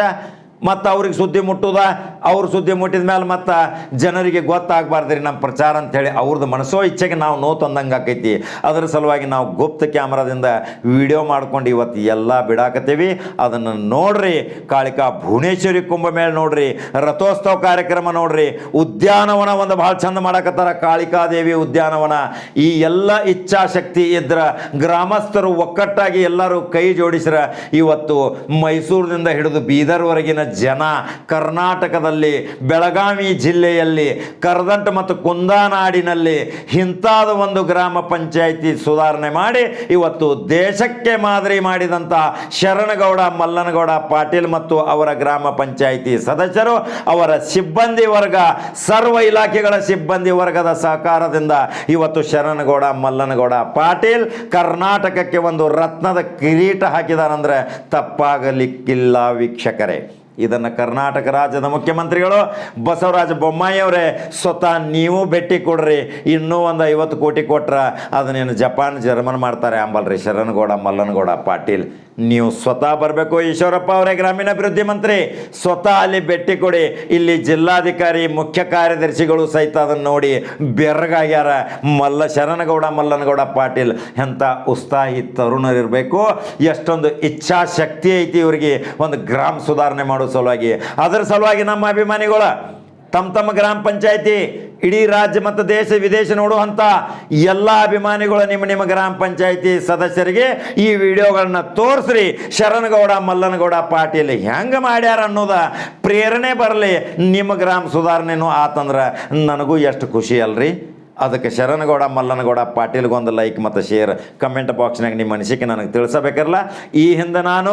[SPEAKER 1] ಮತ್ತು ಅವ್ರಿಗೆ ಸುದ್ದಿ ಮುಟ್ಟುದ? ಅವ್ರ ಸುದ್ದಿ ಮುಟ್ಟಿದ ಮೇಲೆ ಮತ್ತು ಜನರಿಗೆ ಗೊತ್ತಾಗಬಾರ್ದ್ರಿ ನಮ್ಮ ಪ್ರಚಾರ ಅಂಥೇಳಿ ಅವ್ರದ್ದು ಮನಸ್ಸೋ ಇಚ್ಛೆಗೆ ನಾವು ನೋ ತಂದಂಗೆ ಆಕೈತಿ. ಅದರ ಸಲುವಾಗಿ ನಾವು ಗುಪ್ತ ಕ್ಯಾಮ್ರಾದಿಂದ ವಿಡಿಯೋ ಮಾಡ್ಕೊಂಡು ಇವತ್ತು ಎಲ್ಲ ಬಿಡಾಕತ್ತೀವಿ. ಅದನ್ನು ನೋಡ್ರಿ. ಕಾಳಿಕಾ ಭುವನೇಶ್ವರಿ ಕುಂಭಮೇಳ ನೋಡ್ರಿ. ರಥೋತ್ಸವ ಕಾರ್ಯಕ್ರಮ ನೋಡ್ರಿ. ಉದ್ಯಾನವನ ಒಂದು ಭಾಳ ಚಂದ ಮಾಡಕತ್ತಾರ ಕಾಳಿಕಾದೇವಿ ಉದ್ಯಾನವನ. ಈ ಎಲ್ಲ ಇಚ್ಛಾಶಕ್ತಿ ಇದ್ರ ಗ್ರಾಮಸ್ಥರು ಒಕ್ಕಟ್ಟಾಗಿ ಎಲ್ಲರೂ ಕೈ ಜೋಡಿಸ್ರ ಇವತ್ತು ಮೈಸೂರಿನಿಂದ ಹಿಡಿದು ಬೀದರ್ವರೆಗಿನ ಜನ ಕರ್ನಾಟಕದಲ್ಲಿ ಬೆಳಗಾವಿ ಜಿಲ್ಲೆಯಲ್ಲಿ ಕರದಂಟ ಮತ್ತು ಕುಂದಾನಾಡಿನಲ್ಲಿ ಇಂಥಾದ ಒಂದು ಗ್ರಾಮ ಪಂಚಾಯಿತಿ ಸುಧಾರಣೆ ಮಾಡಿ ಇವತ್ತು ದೇಶಕ್ಕೆ ಮಾದರಿ ಮಾಡಿದಂಥ ಶರಣಗೌಡ, ಮಲ್ಲನಗೌಡ ಪಾಟೀಲ್ ಮತ್ತು ಅವರ ಗ್ರಾಮ ಪಂಚಾಯಿತಿ ಸದಸ್ಯರು, ಅವರ ಸಿಬ್ಬಂದಿ ವರ್ಗ, ಸರ್ವ ಇಲಾಖೆಗಳ ಸಿಬ್ಬಂದಿ ವರ್ಗದ ಸಹಕಾರದಿಂದ ಇವತ್ತು ಶರಣಗೌಡ, ಮಲ್ಲನಗೌಡ ಪಾಟೀಲ್ ಕರ್ನಾಟಕಕ್ಕೆ ಒಂದು ರತ್ನದ ಕಿರೀಟ ಹಾಕಿದಾರಂದ್ರೆ ತಪ್ಪಾಗಲಿಕ್ಕಿಲ್ಲ ವೀಕ್ಷಕರೇ. ಇದನ್ನು ಕರ್ನಾಟಕ ರಾಜ್ಯದ ಮುಖ್ಯಮಂತ್ರಿಗಳು ಬಸವರಾಜ ಬೊಮ್ಮಾಯಿ ಅವರೇ, ಸ್ವತಃ ನೀವು ಭೇಟಿ ಕೊಡ್ರಿ. ಇನ್ನೂ ಒಂದು ಐವತ್ತು ಕೋಟಿ ಕೊಟ್ರೆ ಅದನ್ನೇನು ಜಪಾನ್ ಜರ್ಮನ್ ಮಾಡ್ತಾರೆ. ಅಂಬಲ್ರಿ ಶರಣಗೌಡ, ಮಲ್ಲನಗೌಡ, ಪಾಟೀಲ್, ನೀವು ಸ್ವತಃ ಬರಬೇಕು. ಈಶ್ವರಪ್ಪ ಅವರೇ, ಗ್ರಾಮೀಣಾಭಿವೃದ್ಧಿ ಮಂತ್ರಿ, ಸ್ವತಃ ಅಲ್ಲಿ ಭೇಟಿ ಕೊಡಿ. ಇಲ್ಲಿ ಜಿಲ್ಲಾಧಿಕಾರಿ, ಮುಖ್ಯ ಕಾರ್ಯದರ್ಶಿಗಳು ಸಹಿತ ಅದನ್ನು ನೋಡಿ ಬೆರಗಾಗ್ಯಾರ. ಮಲ್ಲ, ಶರಣಗೌಡ, ಮಲ್ಲನಗೌಡ, ಪಾಟೀಲ್ ಎಂಥ ಉತ್ಸಾಹಿ ತರುಣರಿರಬೇಕು. ಎಷ್ಟೊಂದು ಇಚ್ಛಾಶಕ್ತಿ ಐತಿ ಇವರಿಗೆ. ಒಂದು ಗ್ರಾಮ ಸುಧಾರಣೆ ಮಾಡೋ ಸಲುವಾಗಿ. ಅದರ ಸಲುವಾಗಿ ನಮ್ಮ ಅಭಿಮಾನಿಗಳು ತಮ್ಮ ತಮ್ಮ ಗ್ರಾಮ ಪಂಚಾಯತಿ, ಇಡೀ ರಾಜ್ಯ ಮತ್ತು ದೇಶ ವಿದೇಶ ನೋಡುವಂಥ ಎಲ್ಲ ಅಭಿಮಾನಿಗಳು ನಿಮ್ಮ ನಿಮ್ಮ ಗ್ರಾಮ ಪಂಚಾಯತಿ ಸದಸ್ಯರಿಗೆ ಈ ವಿಡಿಯೋಗಳನ್ನ ತೋರಿಸ್ರಿ. ಶರಣಗೌಡ, ಮಲ್ಲನಗೌಡ ಪಾಟೀಲ್ ಹೆಂಗೆ ಮಾಡ್ಯಾರ ಅನ್ನೋದ ಪ್ರೇರಣೆ ಬರಲಿ. ನಿಮ್ಮ ಗ್ರಾಮ ಸುಧಾರಣೆನೂ ಆತಂದ್ರೆ ನನಗೂ ಎಷ್ಟು ಖುಷಿ ಅಲ್ರಿ? ಅದಕ್ಕೆ ಶರಣಗೌಡ, ಮಲ್ಲನಗೌಡ ಪಾಟೀಲ್ಗೊಂದು ಲೈಕ್ ಮತ್ತು ಶೇರ್ ಕಮೆಂಟ್ ಬಾಕ್ಸ್ನಾಗ ನಿಮ್ಮ ಅನಿಸಿಕೆ ನನಗೆ ತಿಳಿಸಬೇಕಿರಲ್ಲ ಈ ಹಿಂದೆ ನಾನು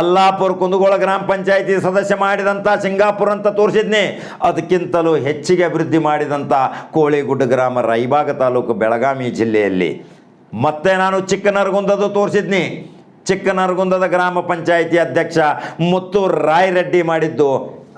[SPEAKER 1] ಅಲ್ಲಾಪುರ ಕುಂದಗೋಳ ಗ್ರಾಮ ಪಂಚಾಯತಿ ಸದಸ್ಯ ಮಾಡಿದಂಥ ಸಿಂಗಾಪುರ ಅಂತ ತೋರಿಸಿದ್ನಿ. ಅದಕ್ಕಿಂತಲೂ ಹೆಚ್ಚಿಗೆ ಅಭಿವೃದ್ಧಿ ಮಾಡಿದಂಥ ಕೋಳಿಗುಡ್ಡ ಗ್ರಾಮ ರೈಬಾಗ ತಾಲೂಕು ಬೆಳಗಾವಿ ಜಿಲ್ಲೆಯಲ್ಲಿ. ಮತ್ತೆ ನಾನು ಚಿಕ್ಕನರಗುಂದದ್ದು ತೋರಿಸಿದ್ನಿ. ಚಿಕ್ಕನರಗುಂದದ ಗ್ರಾಮ ಪಂಚಾಯಿತಿ ಅಧ್ಯಕ್ಷ ಮುತ್ತೂರ್ ರಾಯ್ ರೆಡ್ಡಿ ಮಾಡಿದ್ದು.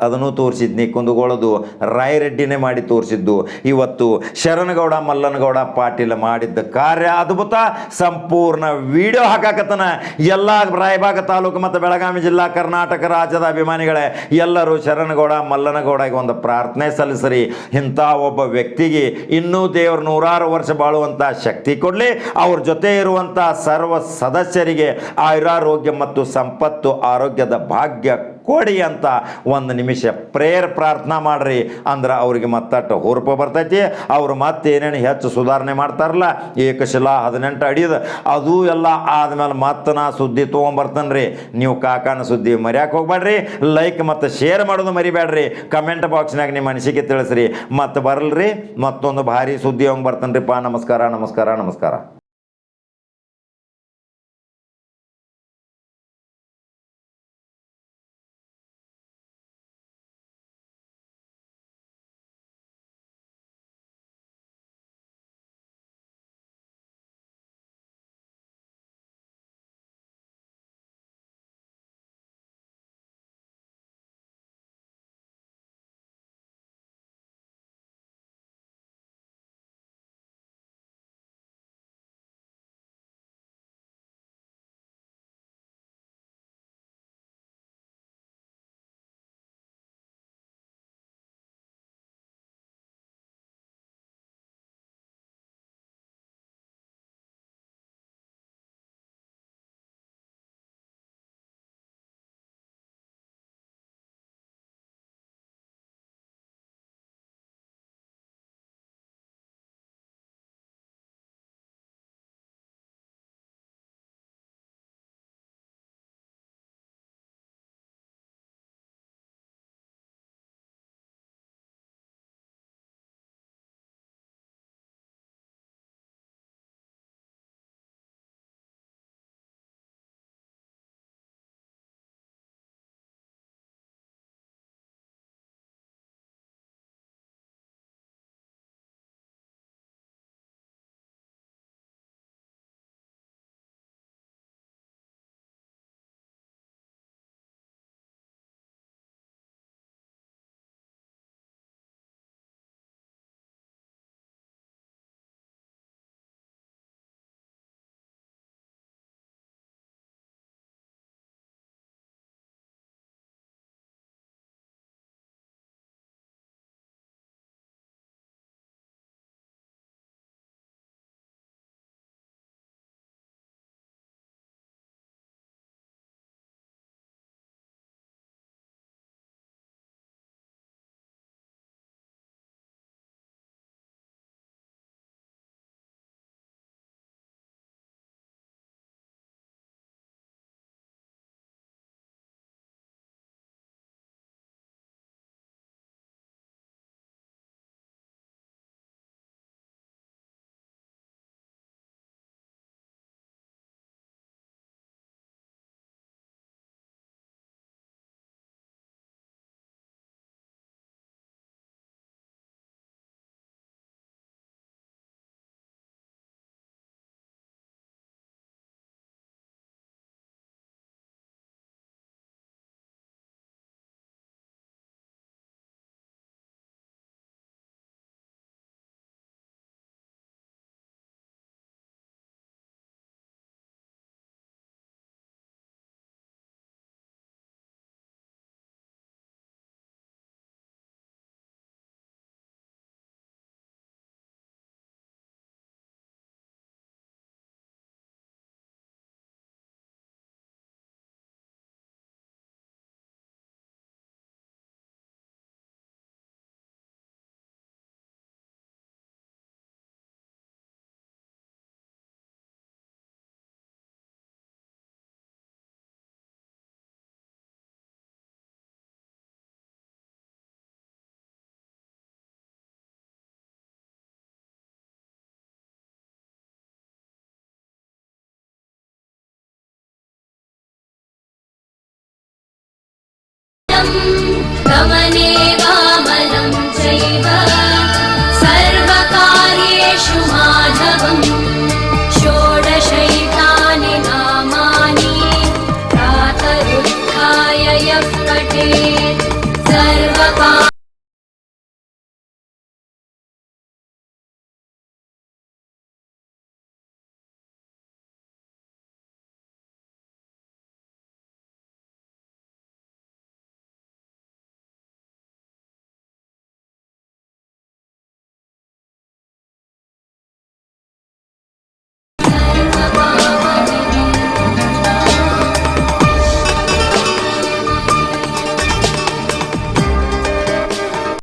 [SPEAKER 1] ಅದನ್ನು ತೋರಿಸಿದ್ನಿ ಕುಂದಗೋಳದು ರಾಯರೆಡ್ಡಿನೇ ಮಾಡಿ ತೋರಿಸಿದ್ದು. ಇವತ್ತು ಶರಣಗೌಡ, ಮಲ್ಲನಗೌಡ ಪಾಟೀಲ್ ಮಾಡಿದ್ದ ಕಾರ್ಯ ಅದ್ಭುತ. ಸಂಪೂರ್ಣ ವಿಡಿಯೋ ಹಾಕಾಕತ್ತನ ಎಲ್ಲ ರಾಯಬಾಗ ತಾಲೂಕು ಮತ್ತು ಬೆಳಗಾವಿ ಜಿಲ್ಲಾ ಕರ್ನಾಟಕ ರಾಜ್ಯದ ಅಭಿಮಾನಿಗಳೇ, ಎಲ್ಲರೂ ಶರಣಗೌಡ, ಮಲ್ಲನಗೌಡಗೆ ಒಂದು ಪ್ರಾರ್ಥನೆ ಸಲ್ಲಿಸ್ರಿ. ಇಂಥ ಒಬ್ಬ ವ್ಯಕ್ತಿಗೆ ಇನ್ನೂ ದೇವರು ನೂರಾರು ವರ್ಷ ಬಾಳುವಂಥ ಶಕ್ತಿ ಕೊಡಲಿ. ಅವ್ರ ಜೊತೆ ಇರುವಂಥ ಸರ್ವ ಸದಸ್ಯರಿಗೆ ಆಯುರಾರೋಗ್ಯ ಮತ್ತು ಸಂಪತ್ತು ಆರೋಗ್ಯದ ಭಾಗ್ಯ ಕೊಡಿ ಅಂತ ಒಂದು ನಿಮಿಷ ಪ್ರೇಯರ್ ಪ್ರಾರ್ಥನಾ ಮಾಡ್ರಿ ಅಂದ್ರೆ ಅವ್ರಿಗೆ ಮತ್ತಟ್ಟು ಹುರುಪ ಬರ್ತೈತಿ. ಅವ್ರು ಮತ್ತೆ ಏನೇನು ಹೆಚ್ಚು ಸುಧಾರಣೆ ಮಾಡ್ತಾರಲ್ಲ? ಏಕಶಿಲಾ ಹದಿನೆಂಟು ಅಡಿದ. ಅದು ಎಲ್ಲ ಆದಮೇಲೆ ಮತ್ತೆ ನಾ ಸುದ್ದಿ ತೊಗೊಂಬರ್ತೇನೆ ರೀ ನೀವು ಕಾಕಾನ ಸುದ್ದಿ ಮರ್ಯಾಕೆ ಹೋಗ್ಬೇಡ್ರಿ. ಲೈಕ್ ಮತ್ತು ಶೇರ್ ಮಾಡೋದು ಮರಿಬೇಡ್ರಿ. ಕಮೆಂಟ್ ಬಾಕ್ಸ್ನಾಗ ನಿಮ್ಮ ಅನಿಸಿಕೆ ತಿಳಿಸ್ರಿ. ಮತ್ತೆ ಬರಲ್ರಿ. ಮತ್ತೊಂದು ಭಾರಿ ಸುದ್ದಿ ಹೋಗಿ ಬರ್ತಾನೆ ನಮಸ್ಕಾರ ನಮಸ್ಕಾರ ನಮಸ್ಕಾರ.